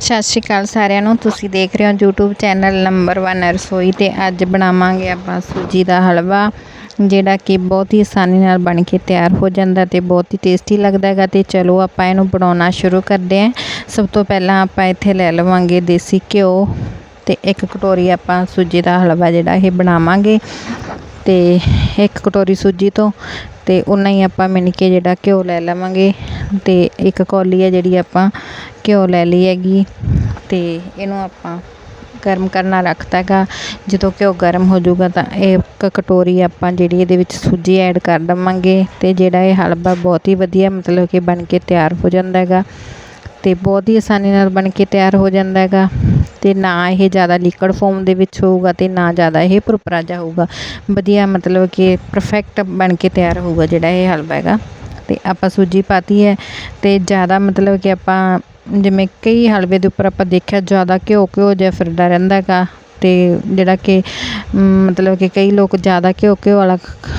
ਸਤਿ ਸ਼੍ਰੀ ਅਕਾਲ ਸਾਰਿਆਂ ਨੂੰ। ਤੁਸੀਂ ਦੇਖ ਰਹੇ ਹੋ YouTube ਚੈਨਲ ਨੰਬਰ 1 ਰਸੋਈ ਤੇ ਅੱਜ ਬਣਾਵਾਂਗੇ ਆਪਾਂ ਸੂਜੀ ਦਾ ਹਲਵਾ, ਜਿਹੜਾ ਕਿ ਬਹੁਤ ਹੀ ਆਸਾਨੀ ਨਾਲ ਬਣ ਕੇ ਤਿਆਰ ਹੋ ਜਾਂਦਾ ਤੇ ਬਹੁਤ ਹੀ ਟੇਸਟੀ ਲੱਗਦਾ ਹੈਗਾ ਤੇ ਚਲੋ ਆਪਾਂ ਇਹਨੂੰ ਬਣਾਉਣਾ ਸ਼ੁਰੂ ਕਰਦੇ ਹਾਂ। ਸਭ ਤੋਂ ਪਹਿਲਾਂ ਆਪਾਂ ਇੱਥੇ ਲੈ ਲਵਾਂਗੇ ਦੇਸੀ ਘਿਓ ਤੇ ਇੱਕ ਕਟੋਰੀ ਆਪਾਂ ਸੂਜੀ ਦਾ ਹਲਵਾ ਜਿਹੜਾ ਇਹ ਬਣਾਵਾਂਗੇ ਤੇ ਇੱਕ ਕਟੋਰੀ ਸੂਜੀ ਤੋਂ ਅਤੇ ਉਨਾ ਹੀ ਆਪਾਂ ਮਿਣ ਕੇ ਜਿਹੜਾ ਘਿਓ ਲੈ ਲਵਾਂਗੇ ਅਤੇ ਇੱਕ ਕੌਲੀ ਹੈ ਜਿਹੜੀ ਆਪਾਂ ਘਿਓ ਲੈ ਲਈ ਹੈਗੀ ਅਤੇ ਇਹਨੂੰ ਆਪਾਂ ਗਰਮ ਕਰਨਾ ਰੱਖਤਾ ਗਾ ਜਦੋਂ ਘਿਓ ਗਰਮ ਹੋ ਜਾਊਗਾ ਤਾਂ ਇਹ ਇੱਕ ਕਟੋਰੀ ਆਪਾਂ ਜਿਹੜੀ ਇਹਦੇ ਵਿੱਚ ਸੂਜੀ ਐਡ ਕਰ ਦੇਵਾਂਗੇ ਅਤੇ ਜਿਹੜਾ ਇਹ ਹਲਵਾ ਬਹੁਤ ਹੀ ਵਧੀਆ ਮਤਲਬ ਕਿ ਬਣ ਕੇ ਤਿਆਰ ਹੋ ਜਾਂਦਾ ਹੈਗਾ ਅਤੇ ਬਹੁਤ ਹੀ ਆਸਾਨੀ ਨਾਲ ਬਣ ਕੇ ਤਿਆਰ ਹੋ ਜਾਂਦਾ ਹੈਗਾ ਤੇ ਨਾ ਇਹ ਜ਼ਿਆਦਾ ਲਿਕਵਿਡ ਫੋਮ ਦੇ ਵਿੱਚ ਹੋਊਗਾ ਤੇ ਨਾ ਜ਼ਿਆਦਾ ਇਹ ਭੁਰਭੁਰਾ ਜਾ ਹੋਊਗਾ। ਵਧੀਆ ਮਤਲਬ ਕਿ ਪਰਫੈਕਟ ਬਣ ਕੇ ਤਿਆਰ ਹੋਊਗਾ ਜਿਹੜਾ ਇਹ ਹਲਵਾ ਹੈਗਾ। ਤੇ ਆਪਾਂ ਸੂਜੀ ਪਾਤੀ ਹੈ ਤੇ ਜ਼ਿਆਦਾ ਮਤਲਬ ਕਿ ਆਪਾਂ ਜਿਵੇਂ ਕਈ ਹਲਵੇ ਦੇ ਉੱਪਰ ਆਪਾਂ ਦੇਖਿਆ ਜ਼ਿਆਦਾ ਘਿਓ ਘਿਓ ਜਿਹਾ ਫਿਰਦਾ ਰਹਿੰਦਾ ਹੈਗਾ ਤੇ ਜਿਹੜਾ ਕਿ ਮਤਲਬ ਕਿ ਕਈ ਲੋਕ ਜ਼ਿਆਦਾ ਘਿਓ ਘਿਓ ਵਾਲਾ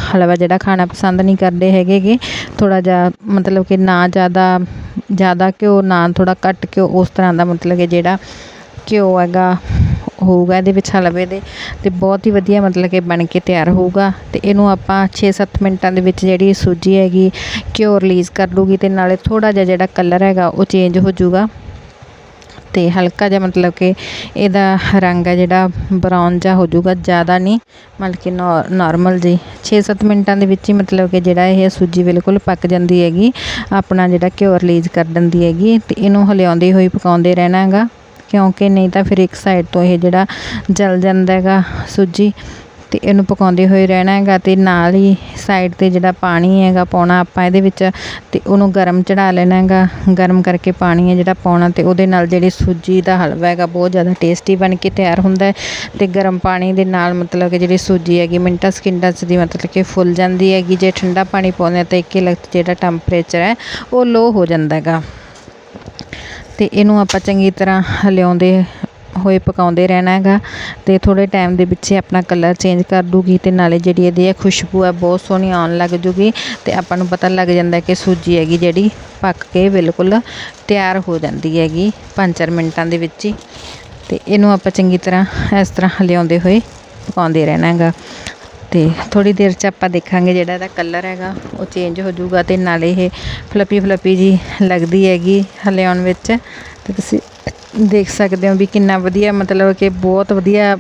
ਹਲਵਾ ਜਿਹੜਾ ਖਾਣਾ ਪਸੰਦ ਨਹੀਂ ਕਰਦੇ ਹੈਗੇਗੇ ਥੋੜਾ ਜਿਹਾ ਮਤਲਬ ਕਿ ਨਾ ਜ਼ਿਆਦਾ ਜ਼ਿਆਦਾ ਘਿਓ, ਨਾ ਥੋੜਾ ਘੱਟ ਘਿਓ, ਉਸ ਤਰ੍ਹਾਂ ਦਾ ਮਤਲਬ ਕਿ ਜਿਹੜਾ ਘਿਓ ਹੈਗਾ, ਹੋਊਗਾ ਇਹਦੇ ਵਿੱਚ ਹਲਵੇ ਦੇ ਅਤੇ ਬਹੁਤ ਹੀ ਵਧੀਆ ਮਤਲਬ ਕਿ ਬਣ ਕੇ ਤਿਆਰ ਹੋਊਗਾ ਅਤੇ ਇਹਨੂੰ ਆਪਾਂ 6-7 ਮਿੰਟਾਂ ਦੇ ਵਿੱਚ ਜਿਹੜੀ ਸੂਜੀ ਹੈਗੀ, ਘਿਓ ਰਿਲੀਜ਼ ਕਰ ਲੂਗੀ ਅਤੇ ਨਾਲੇ ਥੋੜ੍ਹਾ ਜਿਹਾ ਜਿਹੜਾ ਕਲਰ ਹੈਗਾ ਉਹ ਚੇਂਜ ਹੋ ਜਾਊਗਾ। ਅਤੇ ਹਲਕਾ ਜਿਹਾ ਮਤਲਬ ਕਿ ਇਹਦਾ ਰੰਗ ਹੈ ਜਿਹੜਾ ਬਰਾਊਨ ਜਿਹਾ ਹੋ ਜਾਊਗਾ, ਜ਼ਿਆਦਾ ਨਹੀਂ, ਮਤਲਬ ਕਿ ਨਾਰਮਲ ਜੀ। 6-7 ਮਿੰਟਾਂ ਦੇ ਵਿੱਚ ਹੀ ਮਤਲਬ ਕਿ ਜਿਹੜਾ ਇਹ ਸੂਜੀ ਬਿਲਕੁਲ ਪੱਕ ਜਾਂਦੀ ਹੈਗੀ, ਆਪਣਾ ਜਿਹੜਾ ਘਿਓ ਰਿਲੀਜ਼ ਕਰ ਦਿੰਦੀ ਹੈਗੀ ਅਤੇ ਇਹਨੂੰ ਹਲਿਆਉਂਦੇ ਹੋਏ ਪਕਾਉਂਦੇ ਰਹਿਣਾ ਹੈਗਾ। ਕਿਉਂਕਿ ਨਹੀਂ ਤਾਂ ਫਿਰ ਇੱਕ ਸਾਈਡ ਤੋਂ ਇਹ ਜਿਹੜਾ ਜਲ ਜਾਂਦਾ ਹੈਗਾ ਸੂਜੀ ਅਤੇ ਇਹਨੂੰ ਪਕਾਉਂਦੇ ਹੋਏ ਰਹਿਣਾ ਹੈਗਾ ਅਤੇ ਨਾਲ ਹੀ ਸਾਈਡ ਤੇ ਜਿਹੜਾ ਪਾਣੀ ਹੈਗਾ ਪਾਉਣਾ ਆਪਾਂ ਇਹਦੇ ਵਿੱਚ ਅਤੇ ਉਹਨੂੰ ਗਰਮ ਚੜ੍ਹਾ ਲੈਣਾ ਹੈਗਾ, ਗਰਮ ਕਰਕੇ ਪਾਣੀ ਹੈ ਜਿਹੜਾ ਪਾਉਣਾ ਅਤੇ ਉਹਦੇ ਨਾਲ ਜਿਹੜੀ ਸੂਜੀ ਦਾ ਹਲਵਾ ਹੈਗਾ ਬਹੁਤ ਜ਼ਿਆਦਾ ਟੇਸਟੀ ਬਣ ਕੇ ਤਿਆਰ ਹੁੰਦਾ ਅਤੇ ਗਰਮ ਪਾਣੀ ਦੇ ਨਾਲ ਮਤਲਬ ਕਿ ਜਿਹੜੀ ਸੂਜੀ ਹੈਗੀ ਮਿੰਟਾਂ ਸਕਿੰਟਾਂ 'ਚ ਦੀ ਮਤਲਬ ਕਿ ਫੁੱਲ ਜਾਂਦੀ ਹੈਗੀ, ਜੇ ਠੰਡਾ ਪਾਣੀ ਪਾਉਂਦੇ ਹਾਂ ਤਾਂ ਇੱਕੇ ਲਗਤ ਜਿਹੜਾ ਟੈਂਪਰੇਚਰ ਹੈ ਉਹ ਲੋ ਹੋ ਜਾਂਦਾ ਹੈਗਾ। ਅਤੇ ਇਹਨੂੰ ਆਪਾਂ ਚੰਗੀ ਤਰ੍ਹਾਂ ਹਲਿਆਉਂਦੇ ਹੋਏ ਪਕਾਉਂਦੇ ਰਹਿਣਾ ਹੈਗਾ ਅਤੇ ਥੋੜ੍ਹੇ ਟਾਈਮ ਦੇ ਵਿੱਚ ਆਪਣਾ ਕਲਰ ਚੇਂਜ ਕਰ ਦੂਗੀ ਅਤੇ ਨਾਲੇ ਜਿਹੜੀ ਇਹਦੀ ਹੈ ਖੁਸ਼ਬੂ ਹੈ ਬਹੁਤ ਸੋਹਣੀ ਆਉਣ ਲੱਗ ਜੂਗੀ ਅਤੇ ਆਪਾਂ ਨੂੰ ਪਤਾ ਲੱਗ ਜਾਂਦਾ ਕਿ ਸੂਜੀ ਹੈਗੀ ਜਿਹੜੀ ਪੱਕ ਕੇ ਬਿਲਕੁਲ ਤਿਆਰ ਹੋ ਜਾਂਦੀ ਹੈਗੀ 5-4 ਮਿੰਟਾਂ ਦੇ ਵਿੱਚ ਹੀ ਅਤੇ ਇਹਨੂੰ ਆਪਾਂ ਚੰਗੀ ਤਰ੍ਹਾਂ ਇਸ ਤਰ੍ਹਾਂ ਹਲਿਆਉਂਦੇ ਹੋਏ ਪਕਾਉਂਦੇ ਰਹਿਣਾ ਹੈਗਾ। ਤੇ ਥੋੜੀ ਦੇਰ ਚ ਆਪਾਂ ਦੇਖਾਂਗੇ ਜਿਹੜਾ ਇਹਦਾ ਕਲਰ ਹੈਗਾ, ਉਹ ਚੇਂਜ ਹੋ ਜਾਊਗਾ ਤੇ ਨਾਲੇ ਇਹ ਫਲੱਪੀ ਫਲੱਪੀ ਜੀ ਲੱਗਦੀ ਹੈਗੀ ਹਲਿਆਉਣ ਵਿੱਚ। ਤੇ ਤੁਸੀਂ ਦੇਖ ਸਕਦੇ ਹੋ ਵੀ ਕਿੰਨਾ ਵਧੀਆ, ਮਤਲਬ ਕਿ ਬਹੁਤ ਵਧੀਆ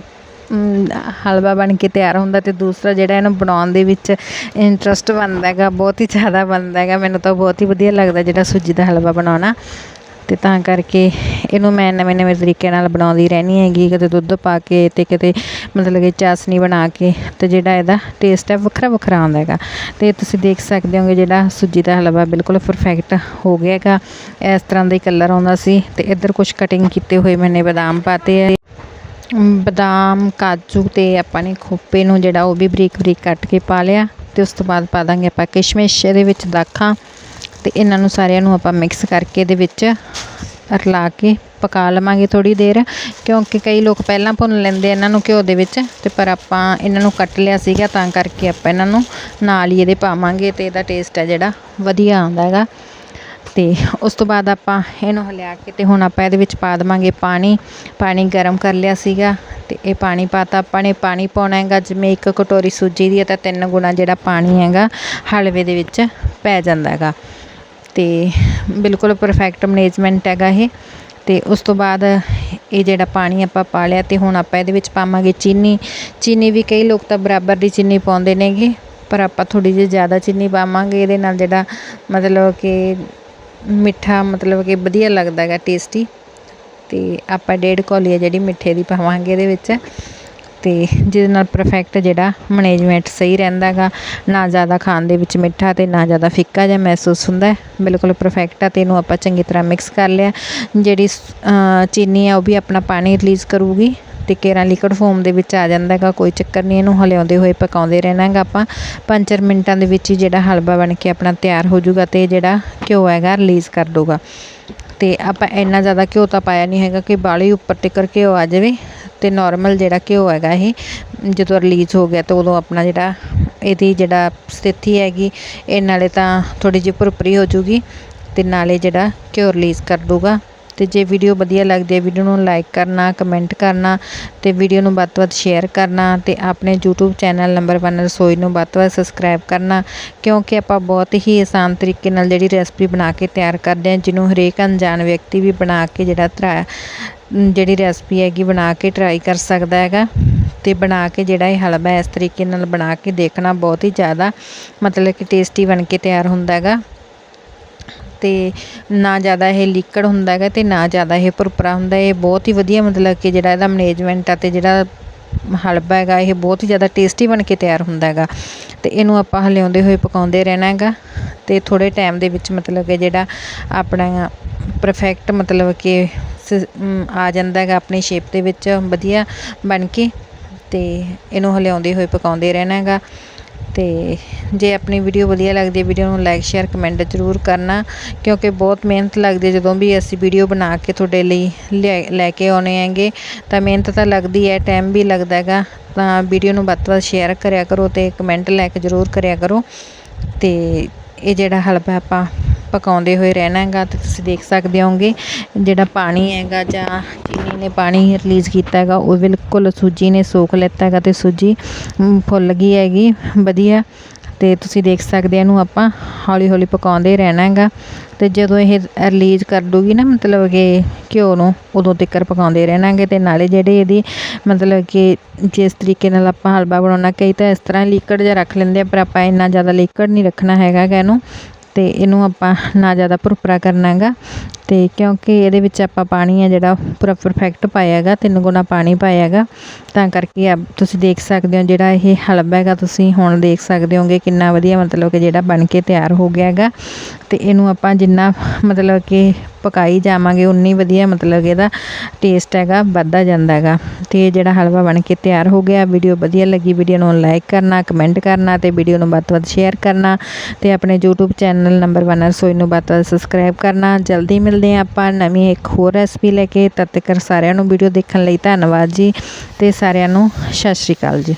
ਹਲਵਾ ਬਣ ਕੇ ਤਿਆਰ ਹੁੰਦਾ ਤੇ ਦੂਸਰਾ ਜਿਹੜਾ ਇਹਨੂੰ ਬਣਾਉਣ ਦੇ ਵਿੱਚ ਇੰਟਰਸਟ ਬਣਦਾ ਹੈਗਾ, ਬਹੁਤ ਹੀ ਜ਼ਿਆਦਾ ਬਣਦਾ ਹੈਗਾ। ਮੈਨੂੰ ਤਾਂ ਬਹੁਤ ਹੀ ਵਧੀਆ ਲੱਗਦਾ ਜਿਹੜਾ ਸੂਜੀ ਦਾ ਹਲਵਾ ਬਣਾਉਣਾ। ਅਤੇ ਤਾਂ ਕਰਕੇ ਇਹਨੂੰ ਮੈਂ ਨਵੇਂ ਨਵੇਂ ਤਰੀਕੇ ਨਾਲ ਬਣਾਉਂਦੀ ਰਹਿੰਦੀ ਹੈਗੀ, ਕਦੇ ਦੁੱਧ ਪਾ ਕੇ ਅਤੇ ਕਦੇ ਮਤਲਬ ਕਿ ਚਾਸਨੀ ਬਣਾ ਕੇ ਅਤੇ ਜਿਹੜਾ ਇਹਦਾ ਟੇਸਟ ਹੈ ਵੱਖਰਾ ਵੱਖਰਾ ਆਉਂਦਾ ਹੈਗਾ। ਅਤੇ ਤੁਸੀਂ ਦੇਖ ਸਕਦੇ ਹੋਗੇ ਜਿਹੜਾ ਸੂਜੀ ਦਾ ਹਲਵਾ ਬਿਲਕੁਲ ਪਰਫੈਕਟ ਹੋ ਗਿਆ ਹੈਗਾ। ਇਸ ਤਰ੍ਹਾਂ ਦਾ ਹੀ ਕਲਰ ਆਉਂਦਾ ਸੀ ਅਤੇ ਇੱਧਰ ਕੁਝ ਕਟਿੰਗ ਕੀਤੇ ਹੋਏ ਮੈਨੇ ਬਦਾਮ ਪਾਤੇ ਹੈ ਬਦਾਮ, ਕਾਜੂ ਤੇ ਆਪਾਂ ਨੇ ਖੋਪੇ ਨੂੰ ਜਿਹੜਾ ਉਹ ਵੀ ਬਰੀਕ ਬਰੀਕ ਕੱਟ ਕੇ ਪਾ ਲਿਆ ਤੇ ਉਸ ਤੋਂ ਬਾਅਦ ਪਾ ਦਾਂਗੇ ਆਪਾਂ ਕਿਸ਼ਮਿਸ਼, ਇਹਦੇ ਵਿੱਚ ਦਾਖਾਂ ਤੇ ਇਹਨਾਂ ਨੂੰ ਸਾਰਿਆਂ ਨੂੰ ਆਪਾਂ ਮਿਕਸ ਕਰਕੇ ਇਹਦੇ ਵਿੱਚ ਰਲਾ ਕੇ ਪਕਾ ਲਵਾਂਗੇ ਥੋੜੀ ਦੇਰ, ਕਿਉਂਕਿ ਕਈ ਲੋਕ ਪਹਿਲਾਂ ਭੁੰਨ ਲੈਂਦੇ ਇਹਨਾਂ ਨੂੰ ਘਿਓ ਦੇ ਵਿੱਚ ਤੇ ਪਰ ਆਪਾਂ ਇਹਨਾਂ ਨੂੰ ਕੱਟ ਲਿਆ ਸੀਗਾ ਤਾਂ ਕਰਕੇ ਆਪਾਂ ਇਹਨਾਂ ਨੂੰ ਨਾਲ ਹੀ ਇਹਦੇ ਪਾਵਾਂਗੇ ਤੇ ਇਹਦਾ ਟੇਸਟ ਹੈ ਜਿਹੜਾ ਵਧੀਆ ਆਉਂਦਾ ਹੈਗਾ। ਤੇ ਉਸ ਤੋਂ ਬਾਅਦ ਆਪਾਂ ਇਹਨੂੰ ਹਲਿਆ ਕੇ ਤੇ ਹੁਣ ਆਪਾਂ ਇਹਦੇ ਵਿੱਚ ਪਾ ਦੇਵਾਂਗੇ ਪਾਣੀ ਪਾਣੀ ਗਰਮ ਕਰ ਲਿਆ ਸੀਗਾ ਤੇ ਇਹ ਪਾਣੀ ਪਾਤਾ ਆਪਾਂ ਨੇ, ਪਾਣੀ ਪਾਉਣਾ ਹੈਗਾ ਜਿਵੇਂ ਇੱਕ ਕਟੋਰੀ ਸੂਜੀ ਦੀ ਹੈ ਤਾਂ ਤਿੰਨ ਗੁਣਾ ਜਿਹੜਾ ਪਾਣੀ ਹੈਗਾ ਹਲਵੇ ਦੇ ਵਿੱਚ ਪੈ ਜਾਂਦਾ ਹੈਗਾ। ਤੇ ਬਿਲਕੁਲ ਪਰਫੈਕਟ ਮੈਨੇਜਮੈਂਟ ਹੈਗਾ ਇਹ। ਤੇ ਉਸ ਤੋਂ ਬਾਅਦ ਇਹ ਜਿਹੜਾ ਪਾਣੀ ਆਪਾਂ ਪਾ ਲਿਆ ਤੇ ਹੁਣ ਆਪਾਂ ਇਹਦੇ ਵਿੱਚ ਪਾਵਾਂਗੇ ਚੀਨੀ। ਚੀਨੀ ਵੀ ਕਈ ਲੋਕ ਤਾਂ ਬਰਾਬਰ ਦੀ ਚੀਨੀ ਪਾਉਂਦੇ ਨੇਗੇ, ਪਰ ਆਪਾਂ ਥੋੜੀ ਜਿਹੀ ਜ਼ਿਆਦਾ ਚੀਨੀ ਪਾਵਾਂਗੇ, ਇਹਦੇ ਨਾਲ ਜਿਹੜਾ ਮਤਲਬ ਕਿ ਮਿੱਠਾ ਮਤਲਬ ਕਿ ਵਧੀਆ ਲੱਗਦਾ ਹੈਗਾ ਟੇਸਟੀ ਤੇ ਆਪਾਂ ਡੇਢ ਕੌਲੀ ਹੈ ਜਿਹੜੀ ਮਿੱਠੇ ਦੀ ਪਾਵਾਂਗੇ ਇਹਦੇ ਵਿੱਚ। ਅਤੇ ਜਿਹਦੇ ਨਾਲ ਪਰਫੈਕਟ ਜਿਹੜਾ ਮੈਨੇਜਮੈਂਟ ਸਹੀ ਰਹਿੰਦਾ ਗਾ ਨਾ ਜ਼ਿਆਦਾ ਖਾਣ ਦੇ ਵਿੱਚ ਮਿੱਠਾ ਅਤੇ ਨਾ ਜ਼ਿਆਦਾ ਫਿੱਕਾ ਜਿਹਾ ਮਹਿਸੂਸ ਹੁੰਦਾ ਬਿਲਕੁਲ ਪਰਫੈਕਟ ਆ ਅਤੇ ਇਹਨੂੰ ਆਪਾਂ ਚੰਗੀ ਤਰ੍ਹਾਂ ਮਿਕਸ ਕਰ ਲਿਆ। ਜਿਹੜੀ ਸ- ਚੀਨੀ ਆ ਉਹ ਵੀ ਆਪਣਾ ਪਾਣੀ ਰਿਲੀਜ਼ ਕਰੂਗੀ ਅਤੇ ਕੇਰਾਂ ਲਿਕਵਿਡ ਫੋਮ ਦੇ ਵਿੱਚ ਆ ਜਾਂਦਾ ਹੈਗਾ ਕੋਈ ਚੱਕਰ ਨਹੀਂ ਇਹਨੂੰ ਹਲਿਆਉਂਦੇ ਹੋਏ ਪਕਾਉਂਦੇ ਰਹਿਣਾ ਹੈਗਾ ਆਪਾਂ। ਪੰਜ ਚਾਰ ਮਿੰਟਾਂ ਦੇ ਵਿੱਚ ਹੀ ਜਿਹੜਾ ਹਲਵਾ ਬਣ ਕੇ ਆਪਣਾ ਤਿਆਰ ਹੋ ਜਾਊਗਾ ਅਤੇ ਜਿਹੜਾ ਘਿਓ ਹੈਗਾ ਰਿਲੀਜ਼ ਕਰ ਦਊਗਾ। ਅਤੇ ਆਪਾਂ ਇੰਨਾ ਜ਼ਿਆਦਾ ਘਿਓ ਤਾਂ ਪਾਇਆ ਨਹੀਂ ਹੈਗਾ ਕਿ ਬਾਲੀ ਉੱਪਰ ਟਿਕਰ ਘਿਓ ਆ ਜਾਵੇ। ਤੇ ਨਾਰਮਲ ਜਿਹੜਾ ਘਿਓ ਹੈਗਾ ਇਹ, ਜਦੋਂ ਰਿਲੀਜ਼ ਹੋ ਗਿਆ ਤਾਂ ਉਦੋਂ ਆਪਣਾ ਜਿਹੜਾ ਇਹਦੀ ਜਿਹੜਾ ਸਥਿਤੀ ਹੈਗੀ, ਇਹ ਨਾਲੇ ਤਾਂ ਥੋੜੀ ਜਿਹੀ ਭੁਰਭਰੀ ਹੋ ਜੂਗੀ ਤੇ ਨਾਲੇ ਜਿਹੜਾ ਘਿਓ ਰਿਲੀਜ਼ ਕਰ ਦੂਗਾ ਤੇ ਜੇ ਵੀਡੀਓ ਵਧੀਆ ਲੱਗਦੀ ਹੈ ਵੀਡੀਓ ਨੂੰ ਲਾਈਕ ਕਰਨਾ ਕਮੈਂਟ ਕਰਨਾ ਤੇ ਵੀਡੀਓ ਨੂੰ ਵੱਧ ਤੋਂ ਵੱਧ ਸ਼ੇਅਰ ਕਰਨਾ ਤੇ ਆਪਣੇ YouTube ਚੈਨਲ ਨੰਬਰ 1 ਰਸੋਈ ਨੂੰ ਵੱਧ ਤੋਂ ਵੱਧ ਸਬਸਕ੍ਰਾਈਬ ਕਰਨਾ, ਕਿਉਂਕਿ ਆਪਾਂ ਬਹੁਤ ਹੀ ਆਸਾਨ ਤਰੀਕੇ ਨਾਲ ਜਿਹੜੀ ਰੈਸਪੀ ਬਣਾ ਕੇ ਤਿਆਰ ਕਰਦੇ ਹਾਂ, ਜਿਹਨੂੰ ਹਰੇਕ ਅਣਜਾਣ ਵਿਅਕਤੀ ਵੀ ਬਣਾ ਕੇ ਜਿਹੜਾ ਤਰਾ ਜਿਹੜੀ ਰੈਸਪੀ ਹੈਗੀ ਬਣਾ ਕੇ ਟਰਾਈ ਕਰ ਸਕਦਾ ਹੈਗਾ ਤੇ ਬਣਾ ਕੇ ਜਿਹੜਾ ਇਹ ਹਲਵਾ ਇਸ ਤਰੀਕੇ ਨਾਲ ਬਣਾ ਕੇ ਦੇਖਣਾ ਬਹੁਤ ਹੀ ਜ਼ਿਆਦਾ ਮਤਲਬ ਕਿ ਟੇਸਟੀ ਬਣ ਕੇ ਤਿਆਰ ਹੁੰਦਾ ਹੈਗਾ। ਤੇ ਨਾ ਜ਼ਿਆਦਾ ਇਹ ਲਿਕੜ ਹੁੰਦਾ ਹੈਗਾ ਤੇ ਨਾ ਜ਼ਿਆਦਾ ਇਹ ਭੁਰਭੁਰਾ ਹੁੰਦਾ, ਇਹ ਬਹੁਤ ਹੀ ਵਧੀਆ ਮਤਲਬ ਕਿ ਜਿਹੜਾ ਇਹਦਾ ਮੈਨੇਜਮੈਂਟ ਆ ਤੇ ਜਿਹੜਾ ਹਲਵਾ ਹੈਗਾ, ਇਹ ਬਹੁਤ ਹੀ ਜ਼ਿਆਦਾ ਟੇਸਟੀ ਬਣ ਕੇ ਤਿਆਰ ਹੁੰਦਾ ਹੈਗਾ। ਤੇ ਇਹਨੂੰ ਆਪਾਂ ਹਲਿਆਉਂਦੇ ਹੋਏ ਪਕਾਉਂਦੇ ਰਹਿਣਾ ਹੈਗਾ ਤੇ ਥੋੜੇ ਟਾਈਮ ਦੇ ਵਿੱਚ ਮਤਲਬ ਕਿ ਜਿਹੜਾ ਆਪਣਾ ਪਰਫੈਕਟ ਮਤਲਬ ਕਿ ਸ- ਆ ਜਾਂਦਾ ਹੈਗਾ ਆਪਣੀ ਸ਼ੇਪ ਦੇ ਵਿੱਚ ਵਧੀਆ ਬਣ ਕੇ ਅਤੇ ਇਹਨੂੰ ਹਲਿਆਉਂਦੇ ਹੋਏ ਪਕਾਉਂਦੇ ਰਹਿਣਾ ਹੈਗਾ। ਤੇ ਜੇ ਆਪਣੀ ਵੀਡੀਓ ਵਧੀਆ ਲੱਗਦੀ ਹੈ ਵੀਡੀਓ ਨੂੰ ਲਾਈਕ ਸ਼ੇਅਰ ਕਮੈਂਟ ਜ਼ਰੂਰ ਕਰਨਾ ਕਿਉਂਕਿ ਬਹੁਤ ਮਿਹਨਤ ਲੱਗਦੀ ਹੈ। ਜਦੋਂ ਵੀ ਅਸੀਂ ਵੀਡੀਓ ਬਣਾ ਕੇ ਤੁਹਾਡੇ ਲਈ ਲਿਆ- ਲੈ ਕੇ ਆਉਣੇ ਹੈਗੇ, ਤਾਂ ਮਿਹਨਤ ਤਾਂ ਲੱਗਦੀ ਹੈ ਟਾਈਮ ਵੀ ਲੱਗਦਾ ਹੈਗਾ। ਤਾਂ ਵੀਡੀਓ ਨੂੰ ਵੱਧ ਤੋਂ ਵੱਧ ਸ਼ੇਅਰ ਕਰਿਆ ਕਰੋ ਤੇ ਕਮੈਂਟ ਲੈ ਕੇ ਜ਼ਰੂਰ ਕਰਿਆ ਕਰੋ। ਤੇ ਇਹ ਜਿਹੜਾ ਹਲਵਾ ਆਪਾਂ ਪਕਾਉਂਦੇ ਹੋਏ ਰਹਿਣਾ ਹੈਗਾ ਤੇ ਤੁਸੀਂ ਦੇਖ ਸਕਦੇ ਹੋਗੇ ਜਿਹੜਾ ਪਾਣੀ ਹੈਗਾ ਜਾਂ ਚੀਨੀ ਨੇ ਪਾਣੀ ਰਿਲੀਜ਼ ਕੀਤਾ ਹੈਗਾ, ਉਹ ਬਿਲਕੁਲ ਸੂਜੀ ਨੇ ਸੋਖ ਲਿੱਤਾ ਹੈਗਾ ਅਤੇ ਸੂਜੀ ਫੁੱਲ ਗਈ ਹੈਗੀ, ਵਧੀਆ। ਅਤੇ ਤੁਸੀਂ ਦੇਖ ਸਕਦੇ ਇਹਨੂੰ ਆਪਾਂ ਹੌਲੀ ਹੌਲੀ ਪਕਾਉਂਦੇ ਰਹਿਣਾ ਹੈਗਾ। ਅਤੇ ਜਦੋਂ ਇਹ ਰਿਲੀਜ਼ ਕਰ ਦੂਗੀ ਨਾ, ਮਤਲਬ ਕਿ ਘਿਓ ਨੂੰ, ਉਦੋਂ ਤੱਕ ਪਕਾਉਂਦੇ ਰਹਿਣਾਂਗੇ ਅਤੇ ਨਾਲੇ ਜਿਹੜੇ ਇਹਦੀ ਮਤਲਬ ਕਿ ਜਿਸ ਤਰੀਕੇ ਨਾਲ ਆਪਾਂ ਹਲਵਾ ਬਣਾਉਣਾ, ਕਈ ਤਾਂ ਇਸ ਤਰ੍ਹਾਂ ਲਿਕੜ ਜਿਹਾ ਰੱਖ ਲੈਂਦੇ ਆ, ਪਰ ਆਪਾਂ ਇੰਨਾ ਜ਼ਿਆਦਾ ਲਿਕੜ ਨਹੀਂ ਰੱਖਣਾ ਹੈਗਾ ਗਾ ਇਹਨੂੰ। ਅਤੇ ਇਹਨੂੰ ਆਪਾਂ ਨਾ ਜ਼ਿਆਦਾ ਭੁਰਭੁਰਾ ਕਰਨਾ ਹੈਗਾ। ਅਤੇ ਕਿਉਂਕਿ ਇਹਦੇ ਵਿੱਚ ਆਪਾਂ ਪਾਣੀ ਹੈ ਜਿਹੜਾ, ਪੂਰਾ ਪਰਫੈਕਟ ਪਾਇਆ ਹੈਗਾ, ਤਿੰਨ ਗੁਣਾ ਪਾਣੀ ਪਾਇਆ ਹੈਗਾ। ਤਾਂ ਕਰਕੇ ਆ ਤੁਸੀਂ ਦੇਖ ਸਕਦੇ ਹੋ ਜਿਹੜਾ ਇਹ ਹਲਬ ਹੈਗਾ, ਤੁਸੀਂ ਹੁਣ ਦੇਖ ਸਕਦੇ ਹੋਗੇ ਕਿੰਨਾ ਵਧੀਆ ਮਤਲਬ ਕਿ ਜਿਹੜਾ ਬਣ ਕੇ ਤਿਆਰ ਹੋ ਗਿਆ ਹੈਗਾ। ਅਤੇ ਇਹਨੂੰ ਆਪਾਂ ਜਿੰਨਾ ਮਤਲਬ ਕਿ ਪਕਾਈ ਜਾਵਾਂਗੇ, ਉਨੀ ਵਧੀਆ ਮਤਲਬ ਇਹਦਾ ਟੇਸਟ ਹੈਗਾ, ਵੱਧਦਾ ਜਾਂਦਾ ਹੈਗਾ। ਅਤੇ ਜਿਹੜਾ ਹਲਵਾ ਬਣ ਕੇ ਤਿਆਰ ਹੋ ਗਿਆ ਵੀਡੀਓ ਵਧੀਆ ਲੱਗੀ ਵੀਡੀਓ ਨੂੰ ਲਾਈਕ ਕਰਨਾ ਕਮੈਂਟ ਕਰਨਾ ਅਤੇ ਵੀਡੀਓ ਨੂੰ ਵੱਧ ਤੋਂ ਵੱਧ ਸ਼ੇਅਰ ਕਰਨਾ ਅਤੇ ਆਪਣੇ YouTube ਚੈਨਲ ਨੰਬਰ 1 ਰਸੋਈ ਨੂੰ ਵੱਧ ਤੋਂ ਵੱਧ ਸਬਸਕ੍ਰਾਈਬ ਕਰਨਾ। ਜਲਦੀ ਮਿਲਦੇ ਹਾਂ ਆਪਾਂ ਨਵੀਂ ਇੱਕ ਹੋਰ ਰੈਸਪੀ ਲੈ ਕੇ। ਤਦ ਤੱਕ ਸਾਰਿਆਂ ਨੂੰ ਵੀਡੀਓ ਦੇਖਣ ਲਈ ਧੰਨਵਾਦ ਜੀ ਅਤੇ ਸਾਰਿਆਂ ਨੂੰ ਸਤਿ ਸ਼੍ਰੀ ਅਕਾਲ ਜੀ।